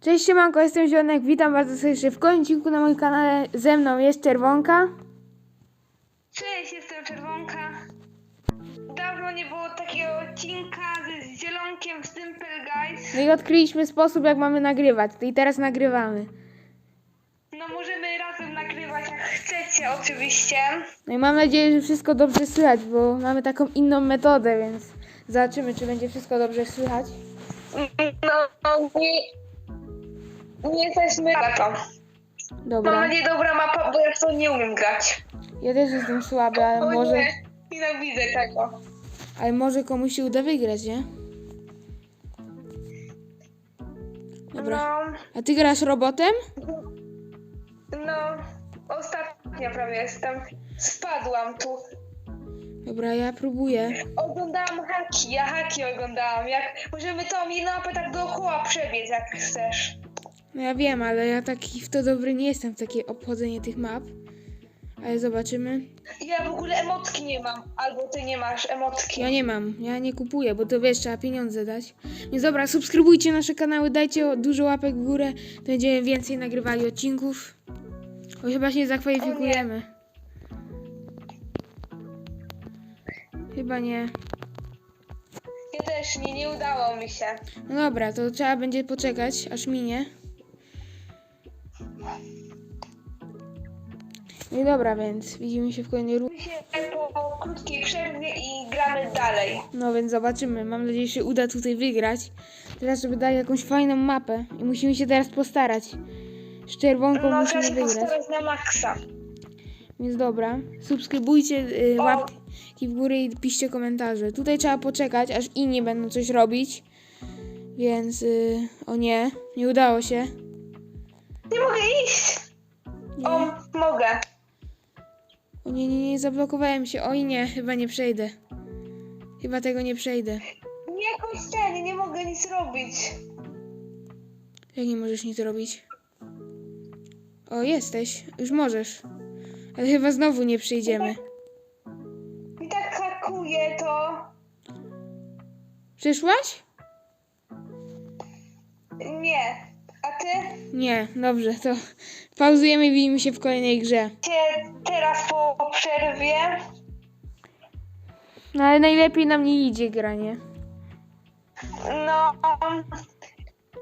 Cześć siemanko, jestem Zionek, witam bardzo serdecznie w końcu na moim kanale. Ze mną jest Czerwonka. Cześć, jestem Czerwonka. Dawno nie było takiego odcinka z zielonkiem w Simple Guys. No i odkryliśmy sposób, jak mamy nagrywać. I teraz nagrywamy. No możemy razem nagrywać jak chcecie oczywiście. No i mam nadzieję, że wszystko dobrze słychać, bo mamy taką inną metodę, więc zobaczymy, czy będzie wszystko dobrze słychać. No, nie, nie jesteśmy na to. Mam Dobra. nadzieję dobra mapa, bo ja w to nie umiem grać. Ja też jestem słaby, ale O może, nie, nienawidzę tego. ale może komuś się uda wygrać, nie? Dobra. No, A ty grasz robotem? no, ostatnio prawie jestem. Spadłam tu. Dobra, ja próbuję. Oglądałam haki, ja haki oglądałam. Jak możemy tą jedną tak dookoła przebiec, jak chcesz. No ja wiem, ale ja taki w to dobry nie jestem, w takie obchodzenie tych map. Ale zobaczymy. Ja w ogóle emotki nie mam, albo ty nie masz emotki. Ja nie mam, ja nie kupuję, bo to wiesz, trzeba pieniądze dać. Więc dobra, subskrybujcie nasze kanały, dajcie dużo łapek w górę, to będziemy więcej nagrywali odcinków. Bo chyba się nie zakwalifikujemy. Chyba nie. Ja też nie, nie udało mi się. No dobra, to trzeba będzie poczekać, aż minie. No i dobra, więc widzimy się w kolejnej rundzie. Po krótkiej przerwie i gramy dalej. No więc zobaczymy. Mam nadzieję, że się uda tutaj wygrać. Teraz, żeby dać jakąś fajną mapę. I musimy się teraz postarać. Z czerwonką No, musimy wygrać. na maksa. Więc dobra. Subskrybujcie, y, O! łapki w górę i piszcie komentarze. Tutaj trzeba poczekać, aż inni będą coś robić. Więc, y, o nie, nie udało się. Nie mogę iść. Nie. O, mogę. O nie, nie, nie, zablokowałem się. Oj nie, chyba nie przejdę. Chyba tego nie przejdę. Nie jakoś ten, nie mogę nic robić. Jak nie możesz nic robić? O, jesteś. Już możesz. Ale chyba znowu nie przyjdziemy. I tak hakuje to. Przyszłaś? Nie. Ty? Nie, dobrze, to pauzujemy i widzimy się w kolejnej grze. Cię teraz po przerwie. No ale najlepiej nam nie idzie granie. No.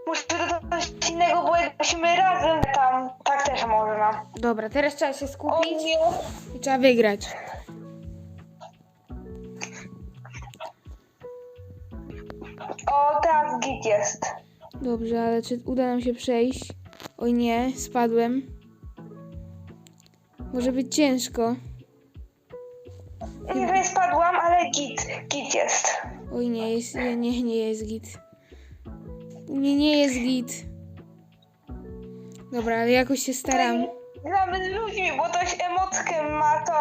Muszę do coś innego, bo jakbyśmy razem tam. Tak też można. Dobra, teraz trzeba się skupić i trzeba wygrać. O, teraz git jest. Dobrze, ale czy uda nam się przejść? Oj nie, spadłem. Może być ciężko. Nie wiem, spadłam, ale git. Git jest. Oj nie, jest, nie, nie, jest git. Nie, nie jest git. Dobra, ale jakoś się staram. Gramy z ludźmi, bo ktoś emotkę ma tą.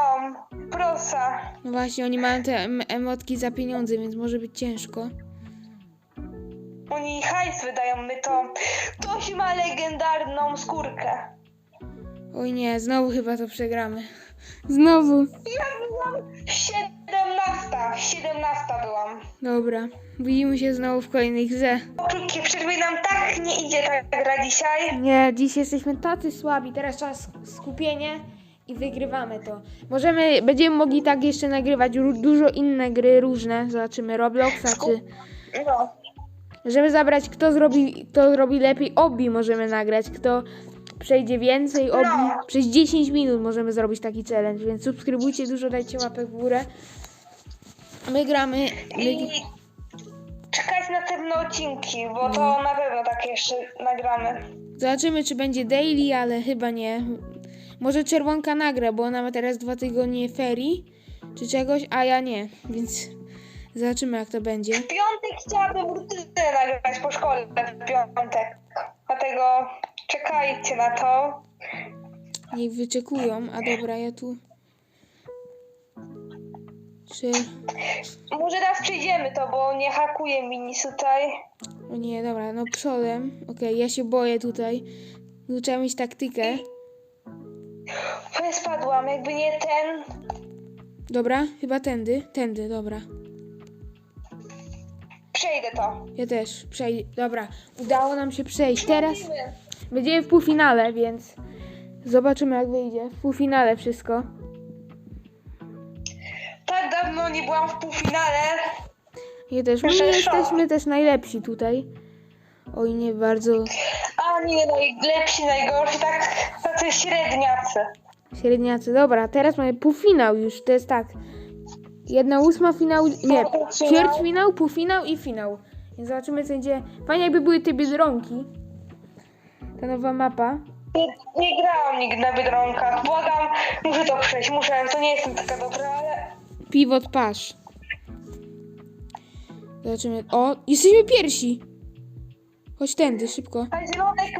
Prosa. No właśnie, oni mają te em emotki za pieniądze, więc może być ciężko. Oni hajs wydają, my to. Ktoś ma legendarną skórkę. Oj nie, znowu chyba to przegramy. Znowu. Ja byłam 17. 17 byłam. Dobra, widzimy się znowu w kolejnej grze. Po krótkiej przerwie nam tak nie idzie ta gra dzisiaj. Nie, dziś jesteśmy tacy słabi, teraz czas skupienie i wygrywamy to. Możemy, będziemy mogli tak jeszcze nagrywać ró- dużo inne gry różne, zobaczymy Robloxa czy... No. Żeby zabrać kto zrobi, kto zrobi lepiej obi możemy nagrać, kto przejdzie więcej obi. Przez 10 minut możemy zrobić taki challenge, więc subskrybujcie dużo, dajcie łapek w górę. My gramy... My... I czekać na pewne odcinki, bo to na pewno tak jeszcze nagramy. Zobaczymy, czy będzie daily, ale chyba nie. Może czerwonka nagra, bo ona ma teraz dwa tygodnie ferii czy czegoś, a ja nie, więc zobaczymy, jak to będzie. W piątek chciałabym rutynę nagrać po szkole w piątek. Dlatego czekajcie na to. Niech wyczekują, a dobra, ja tu. Czy. Może raz przejdziemy to, bo nie hakuje mi nic tutaj. O nie, dobra, no przodem. Okej, ja się boję tutaj. No, trzeba mieć taktykę. Ja spadłam, jakby nie ten. Dobra, chyba tędy. Tędy, dobra. Przejdę to. Ja też. Przej... Dobra, udało nam się przejść. Teraz będziemy w półfinale, więc zobaczymy jak wyjdzie. W półfinale wszystko. Tak dawno nie byłam w półfinale. Ja też. My szok. jesteśmy też najlepsi tutaj. Oj, nie bardzo A nie najlepsi, najgorsi, tak tacy średniacy. średniacy. Dobra, teraz mamy półfinał już. To jest tak. Jedna ósma finał, nie, ćwierćfinał, półfinał i finał. Więc zobaczymy co będzie. Fajnie jakby były te Biedronki. Ta nowa mapa. Nie, nie grałam nigdy na Biedronkach. Błagam, muszę to przejść, muszę, to nie jestem taka dobra, ale... Pivot Pasz. Zobaczymy. O, jesteśmy pierwsi. Chodź tędy, szybko. A zielonek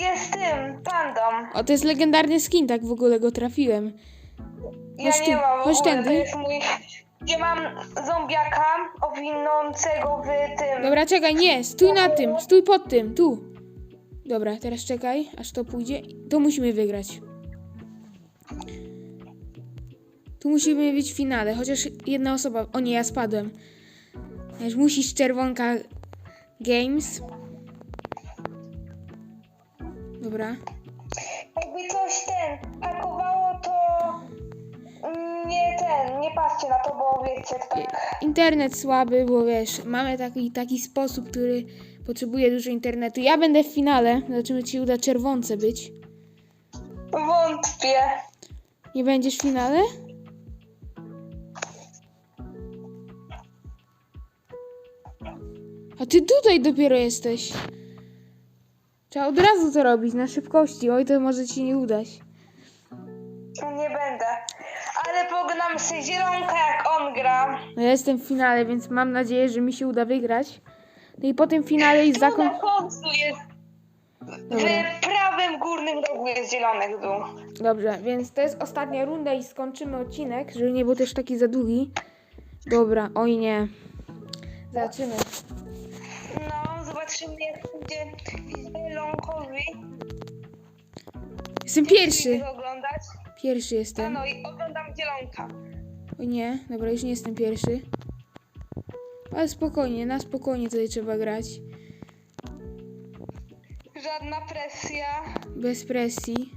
jest tym, pandą. O, to jest legendarny skin, tak w ogóle go trafiłem. Ja Chodź nie tu, mam w chodź ogóle, tędy. to jest mój... Ja mam zombiaka owinącego w tym... Dobra, czekaj, nie, stój na tym, stój pod tym, tu. Dobra, teraz czekaj, aż to pójdzie. To musimy wygrać. Tu musimy być w finale, chociaż jedna osoba. O nie, ja spadłem. Już musisz czerwonka Games. Dobra. Jakby coś ten ten, nie patrzcie na to, bo wiecie, to tak... Internet słaby, bo wiesz, mamy taki, taki sposób, który potrzebuje dużo internetu. Ja będę w finale, zobaczymy, czy uda czerwonce być. Wątpię. Nie będziesz w finale? A ty tutaj dopiero jesteś. Trzeba od razu to robić, na szybkości. Oj, to może ci nie udać. Sobie zielonka, jak on gra. No ja jestem w finale, więc mam nadzieję, że mi się uda wygrać. No i po tym finale i Tu zakon... na końcu jest... Dobra. W prawym górnym rogu jest zielonek dół. Dobrze, więc to jest ostatnia runda i skończymy odcinek, żeby nie był też taki za długi. Dobra, oj nie. Zobaczymy. No, zobaczymy jak będzie zielonkowi. Jestem pierwszy. Oglądać. Pierwszy jestem. no i oglądam O nie, dobra, już nie jestem pierwszy. Ale spokojnie, na spokojnie tutaj trzeba grać. Żadna presja. Bez presji.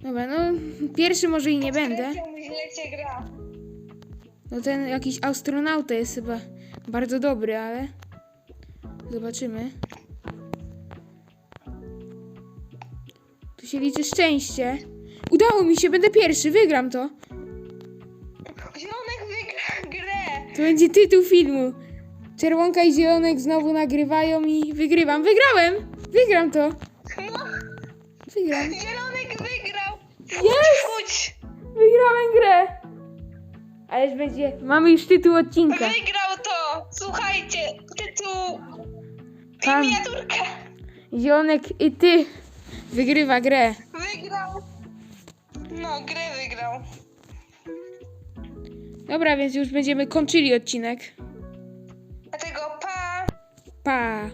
Dobra, no pierwszy może i nie będę. Presją źle się gra. No ten jakiś astronauta jest chyba bardzo dobry, ale zobaczymy. Tu się liczy szczęście. Udało mi się, będę pierwszy, wygram to. Zielonek wygra grę. To będzie tytuł filmu. Czerwonka i zielonek znowu nagrywają i wygrywam. Wygrałem! Wygram to. No, Wygram. zielonek wygrał. Jest! Chodź. Wygrałem grę! Ależ będzie. Mamy już tytuł odcinka. Wygrał to. Słuchajcie, tytuł. Pan Miniaturka. Zielonek i ty wygrywa grę. Wygrał. No, grę wygrał. Dobra, więc już będziemy kończyli odcinek. Dlatego pa. Pa!